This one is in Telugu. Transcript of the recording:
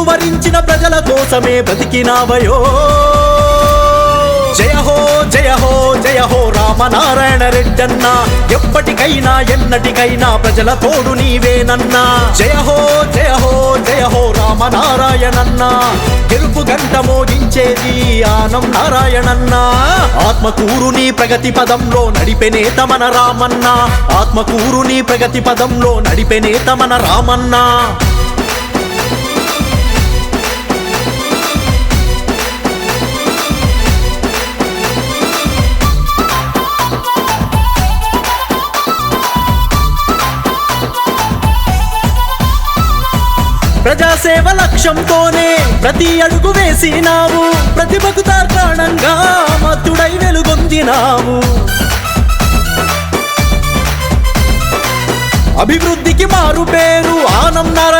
నిన్ను వరించిన ప్రజల కోసమే బతికినావయో జయ హో జయ హో జయ హో రామనారాయణ రెడ్డన్న. ఎప్పటికైనా ఎన్నటికైనా ప్రజల తోడు నీవేనన్నా. జయ హో జయ హో జయ హో రామనారాయణన్న. గెలుపు గంట మోగించేది ఆనం నారాయణన్న. ఆత్మకూరు నీ ప్రగతి పదంలో నడిపెనే తమన రామన్న. ఆత్మకూరు నీ ప్రగతి పదంలో నడిపెనే తమన రామన్నా. ప్రజాసేవ లక్ష్యంతోనే ప్రతి అడుగు వేసినావు. ప్రతిభకు తార్కాణంగా మత్తుడై వెలుగొందినావు. అభివృద్ధికి మారు పేరు ఆనం నారాయణ